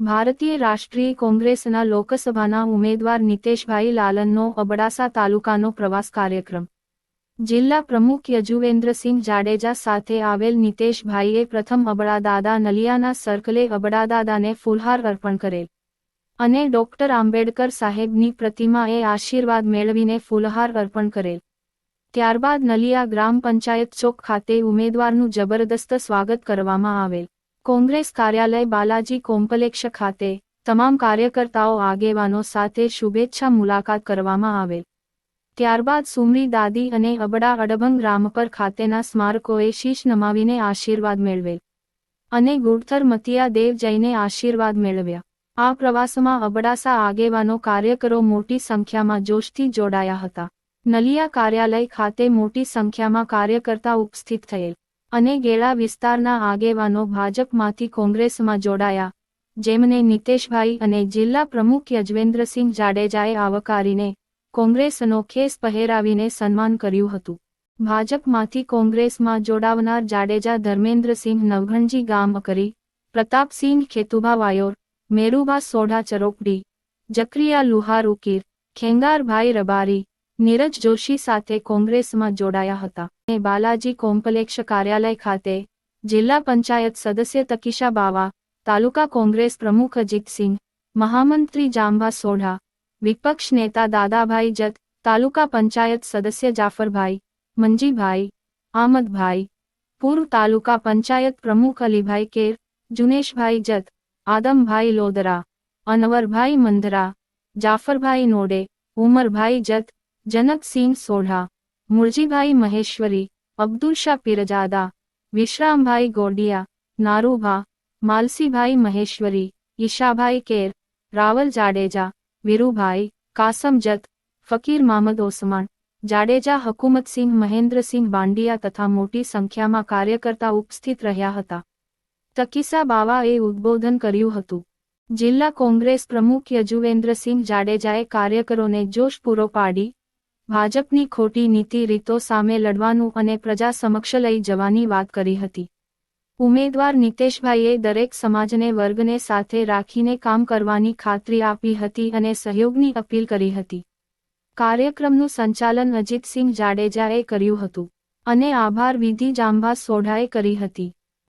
ભારતીય રાષ્ટ્રીય કોંગ્રેસના લોકસભાના ઉમેદવાર નિતેશભાઈ લાલનનો અબડાસા તાલુકાનો પ્રવાસ કાર્યક્રમ. જિલ્લા પ્રમુખ યજુવેન્દ્રસિંહ જાડેજા સાથે આવેલ નિતેશભાઈએ પ્રથમ અબડાદાદા નલિયાના સર્કલે અબડાદાદાને ફૂલહાર અર્પણ કરેલ. અને ડોક્ટર આંબેડકર સાહેબની પ્રતિમાએ આશીર્વાદ મેળવીને ફૂલહાર અર્પણ કરેલ. ત્યારબાદ નલિયા ગ્રામ પંચાયત ચોક ખાતે ઉમેદવારનું જબરદસ્ત સ્વાગત કરવામાં આવેલ. કોંગ્રેસ કાર્યાલય બાલાજી કોમ્પલેક્ષ ખાતે તમામ કાર્યકર્તાઓ આગેવાનો સાથે શુભેચ્છા મુલાકાત કરવામાં આવેલ. ત્યારબાદ સુમરી દાદી અને અબડા અડભંગ રામપર ખાતેના સ્મારકોએ શીશ નમાવીને આશીર્વાદ મેળવેલ. અને ગુડથર મતિયા દેવ જઈને આશીર્વાદ મેળવ્યા. આ પ્રવાસમાં અબડાસા આગેવાનો કાર્યકરો મોટી સંખ્યામાં જોશથી જોડાયા હતા. નલિયા કાર્યાલય ખાતે મોટી સંખ્યામાં કાર્યકર્તા ઉપસ્થિત થયેલ અને ગેળા વિસ્તારના આગેવાનો ભાજપમાંથી કોંગ્રેસમાં જોડાયા. જેમને નિતેશભાઈ અને જિલ્લા પ્રમુખ યજવેન્દ્રસિંહ જાડેજાએ આવકારીને કોંગ્રેસનો ખેસ પહેરાવીને સન્માન કર્યું હતું. ભાજપમાંથી કોંગ્રેસમાં જોડાવનાર જાડેજા ધર્મેન્દ્રસિંહ નવઘણજી ગામ કરી, પ્રતાપસિંહ ખેતુભા વાયોર મેરુભા સોઢા ચરોપડી જકરિયા લુહાર ઉકીર ખેંગારભાઈ રબારી નીરજ જોશી સાથે કોંગ્રેસમાં જોડાયા હતા અને બાલાજી કોમ્પલેક્ષ કાર્યાલય ખાતે જિલ્લા પંચાયત સદસ્ય તકીશા બાવા તાલુકા કોંગ્રેસ પ્રમુખ અજીતસિંહ મહામંત્રી જાંબા સોઢા વિપક્ષ નેતા દાદાભાઈ જત તાલુકા પંચાયત સદસ્ય જાફરભાઈ મંજીભાઈ આમદભાઈ પૂર્વ તાલુકા પંચાયત પ્રમુખ અલીભાઈ કેર જુનેશભાઈ જત આદમભાઈ લોદરા, અનવરભાઈ મંધરા જાફરભાઈ નોડે, ઉમરભાઈ જત, જનકસિંહ સોઢા, મુરજીભાઈ મહેશ્વરી અબ્દુલ શાહ પીરજાદા, વિશ્રામભાઈ ગોડિયા, નારુભા, માલસીભાઈ મહેશ્વરી, ઈશાભાઈ કેર, રાવલ જાડેજા, વીરુભાઈ, કાસમ જત, ફકીર મામદ ઓસમાણ જાડેજા હકુમતસિંહ મહેન્દ્રસિંહ બાંડિયા તથા મોટી સંખ્યામાં કાર્યકર્તા ઉપસ્થિત રહ્યા હતા. તકીસા બાવાએ ઉદ્બોધન કર્યું હતું. જિલ્લા કોંગ્રેસ પ્રમુખ યજુવેન્દ્રસિંહ જાડેજાએ કાર્યકરોને જોશ પૂરો પાડી, ભાજપની ખોટી નીતિ રીતો સામે લડવાનું અને પ્રજા સમક્ષ લઈ જવાની વાત કરી હતી. ઉમેદવાર નિતેશભાઈએ દરેક સમાજને વર્ગને સાથે રાખીને કામ કરવાની ખાતરી આપી હતી અને સહયોગની અપીલ કરી હતી. કાર્યક્રમનું સંચાલન અજીતસિંહ જાડેજાએ કર્યું હતું અને આભાર વિધિ જાંબા સોઢાએ કરી હતી.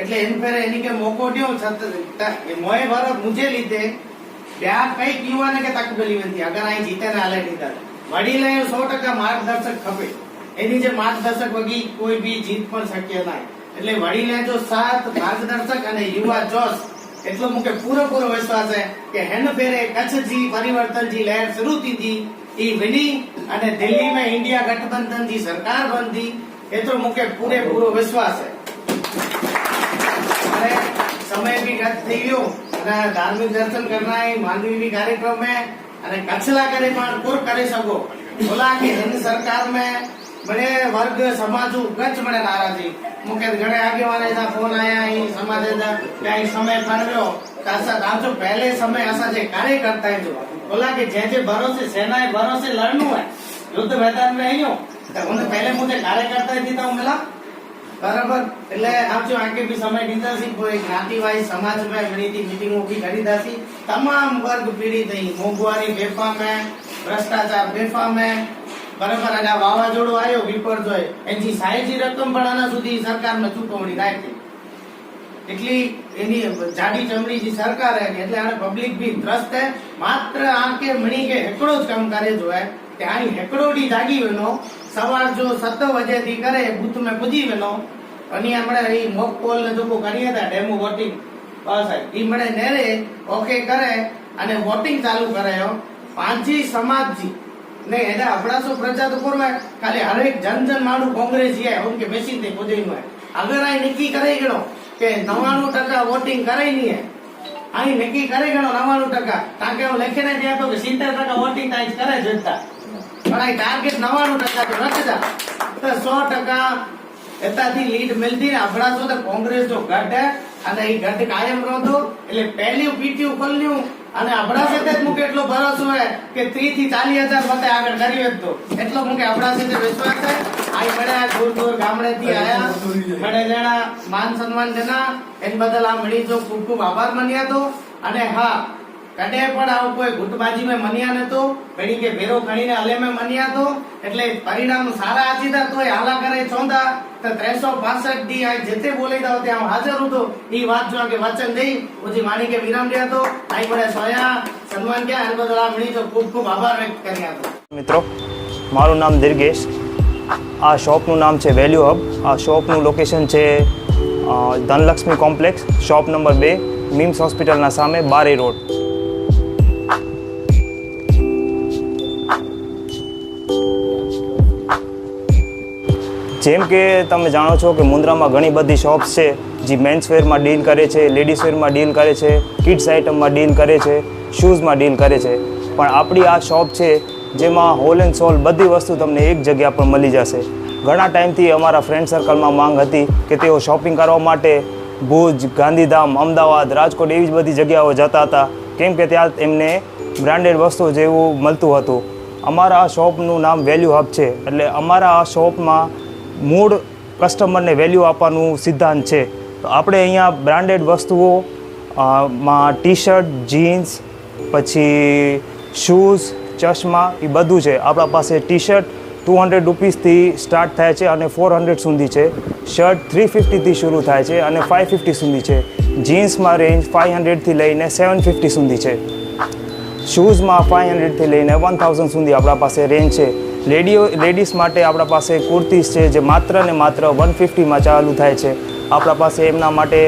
એટલે એમ ફેરે એની કે મોકો ડ્યો મોય ભારત મુજે લીધે. ત્યાં કંઈક યુવાને કે તક પેલી નથી અગર અહીં જીતે ને હાલે નહીં તારે વડીલ અહીં સો ટકા માર્ગદર્શક ખપે. એની જે માર્ગદર્શક વગી કોઈ બી જીત પણ શક્ય ના એટલે વડીલે જો સાથ માર્ગદર્શક અને યુવા જોશ, એટલો મૂકે પૂરેપૂરો વિશ્વાસ છે કે હેન્ડ ફેરે કચ્છ જી પરિવર્તન જી લહેર શરૂ થી હતી એ વિની અને દિલ્હીમાં ઇન્ડિયા ગઠબંધન જી સરકાર બનતી. એટલો મૂકે પૂરેપૂરો વિશ્વાસ છે. समय भी गत થઈ ગયો અને ધાર્મિક દર્શન કરના है मानवी भी कार्यक्रम में અને કચ્છલા કરે પણ પૂર કરી શકો બોલા કે હિન્દ સરકાર में बड़े वर्ग समाज कच्छ बड़े नाराजी मुख्य घणे आगे वाले जा फोन आया ही समाज जा क्या ही समय पड़व्यो कासा राजो पहले समय असा जे कार्य करता है जो बोला कि जे जे भरोसे सेना है भरोसे लड़नु है युद्ध मैदान में आयो तो उन्हें पहले मुझे બરાબર? એટલે આપજો આગે બી સમય દીધા છે કોઈ જ્ઞાતિવાઈ સમાજમાં ઘણી હતી મીટિંગો બી કરી દાસી તમામ વર્ગ પીડિત થઈ મોંઘવારી, બેફામે, ભ્રષ્ટાચાર, બેફામે. બરાબર? અને વાવાઝોડું આવ્યો વિપરજોય. એની સાહેજી રકમ પણ આના સુધી સરકારને ચૂકવણી રાખી. એટલી એની જાડી ચમડી જે સરકાર હે એટલે આને પબ્લિક બી ત્રસ્ત હે માત્ર આંકે મણી કે હેકડો જ કામ કરે જો હે કે આની હેકડોડી જાગી વેનો સવાર જો સત વજેથી કરે બુથ મેં પૂજી વેનો અને આપણે એ મોક પોલ ને જોકો કરી હતા ડેમો વોટિંગ બસ ઈ મળે નેરે ઓકે કરે અને વોટિંગ ચાલુ કરાયો પાંચી સમાજજી. ને એને અબડાસો પ્રજા તો હોય, ખાલી હરેક જન જન માણું કોંગ્રેસ જાય હું કે બેસી તે પોતે આગળ આ નક્કી કરાઈ ગયો કે નવાણું ટકા વોટિંગ કરાય નહીં અહીં નક્કી કરી ગણો નવાણું ટકા. કારણ કે હું લખીને ત્યાં તો કે સિત્તેર ટકા વોટિંગ જ કરે જનતા. પણ અહીં ટાર્ગેટ નવાણું ટકા તો રચતા તો સો ટકા એતાથી લીડ મળતી ને અબડાસો તો કોંગ્રેસ જો ગઢ અને એ ગઢ કાયમ રહતો એટલે પહેલી પીટીયુ ખોલ્યું અને અબડાસે જ મુકે એટલો ભરોસો હોય કે 30 થી ચાલીસ હજાર મતે આગળ કરી જ તો. એટલો મુકે આપણા સાથે વિશ્વાસ છે. મળ્યા દૂર દૂર ગામડે થી આયા મળે જણા માન સન્માન દેના એન બદલ આ મળી જો ખૂબ ખૂબ આભાર માન્યા તો. અને હા કડે પણ આવું કોઈ ગુટબાજી મેં મન્યા નતો ઘડી કે ભેરો ગણીને અલે મેં મન્યા તો? એટલે પરિણામ સારા આચીતા તોય હાલા કરે ચોંધા તો ત્રેસો પાસઠ દી આ જેતે બોલી દો ત્યાં હાજર હતો એ વાત જો કે વચન દઈ. ઓજી માણી કે વિરામ દે તો. આઈ પડે સોયા. સન્માન ક્યાં? એન બદલા મળી તો ખૂબ ખૂબ આભાર વ્યક્ત કર્યા હતો મિત્રો, મારું નામ દિર્ગેશ. આ શોપનું નામ છે વેલ્યુ હબ. આ શોપનું લોકેશન છે ધનલક્ષ્મી કોમ્પ્લેક્સ, શોપ નંબર બે, મિમ્સ હોસ્પિટલના સામે બારી રોડ. જેમ કે તમે જાણો છો કે મુન્દ્રામાં ઘણી બધી શોપ્સ છે, જે મેન્સ વેરમાં ડીલ કરે છે લેડીઝ વેરમાં ડીલ કરે છે કિડ્સ આઇટમમાં ડીલ કરે છે શૂઝમાં ડીલ કરે છે. પણ આપણી આ શોપ છે, જેમાં હોલ એન્ડ સોલ બધી વસ્તુ તમને એક જગ્યા પર મળી જશે. ઘણા ટાઈમથી અમારા ફ્રેન્ડ સર્કલમાં માંગ હતી કે તેઓ શોપિંગ કરવા માટે ભુજ, ગાંધીધામ, અમદાવાદ, રાજકોટ એવી જ બધી જગ્યાઓ જતા હતા. કેમ કે ત્યાં એમને બ્રાન્ડેડ વસ્તુ જેવું મળતું હતું. અમારા આ શોપનું નામ વેલ્યુ હબ છે. એટલે અમારા આ શોપમાં મૂળ કસ્ટમરને વેલ્યુ આપવાનું સિદ્ધાંત છે. તો આપણે અહીંયા બ્રાન્ડેડ વસ્તુઓ માં ટી શર્ટ જીન્સ પછી શૂઝ ચશ્મા, એ બધું છે. આપણા પાસે ટી શર્ટ ટુ હંડ્રેડ રૂપીસથી સ્ટાર્ટ થાય છે અને ફોર હંડ્રેડ સુધી છે. શર્ટ થ્રી ફિફ્ટીથી શરૂ થાય છે અને ફાઇવ ફિફ્ટી સુધી છે. જીન્સમાં રેન્જ ફાઇવ હંડ્રેડથી લઈને સેવન ફિફ્ટી સુધી છે. શૂઝમાં ફાઇવ હંડ્રેડથી લઈને વન થાઉઝન્ડ સુધી આપણા પાસે રેન્જ છે. લેડીઓ લેડીઝ માટે આપણા પાસે કુર્તીઝ છે જે માત્ર ને માત્ર વન ફિફ્ટીમાં ચાલુ થાય છે. આપણા પાસે એમના માટે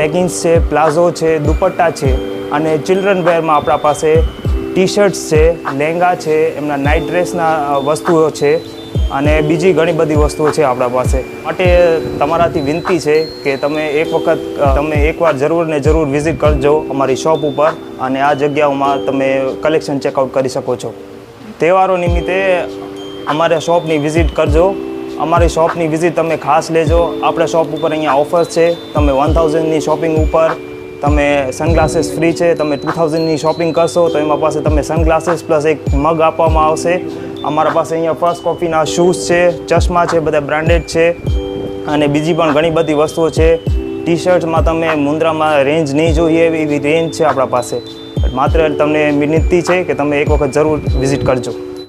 લેગિન્સ છે, પ્લાઝો છે, દુપટ્ટા છે અને ચિલ્ડ્રન વેરમાં આપણા પાસે ટી શર્ટ્સ છે લહેંગા છે, એમના નાઇટ ડ્રેસના વસ્તુઓ છે. અને બીજી ઘણી બધી વસ્તુઓ છે આપણા પાસે. માટે તમારાથી વિનંતી છે કે તમે એક વખત તમે એકવાર જરૂર ને જરૂર વિઝિટ કરજો અમારી શોપ ઉપર અને આ જગ્યાઓમાં તમે કલેક્શન ચેકઆઉટ કરી શકો છો. તહેવારો નિમિત્તે અમારા શોપની વિઝિટ કરજો. અમારી શોપની વિઝિટ તમે ખાસ લેજો. આપણા શોપ ઉપર અહીંયા ઓફર્સ છે. તમે વન થાઉઝન્ડની શોપિંગ ઉપર તમે સનગ્લાસીસ ફ્રી છે, તમે ટુ થાઉઝન્ડની શોપિંગ કરશો, તો એમાં પાસે તમે સનગ્લાસીસ પ્લસ એક મગ આપવામાં આવશે. અમારા પાસે અહીંયા ફર્સ્ટ કોફીના શૂઝ છે, ચશ્મા છે, બધા બ્રાન્ડેડ છે, અને બીજી પણ ઘણી બધી વસ્તુઓ છે. ટી શર્ટ્સમાં તમે મુન્દ્રામાં રેન્જ નહીં જોઈએ એવી રેન્જ છે આપણા પાસે. માત્ર તમને વિનંતી છે કે તમે એક વખત જરૂર વિઝિટ કરજો.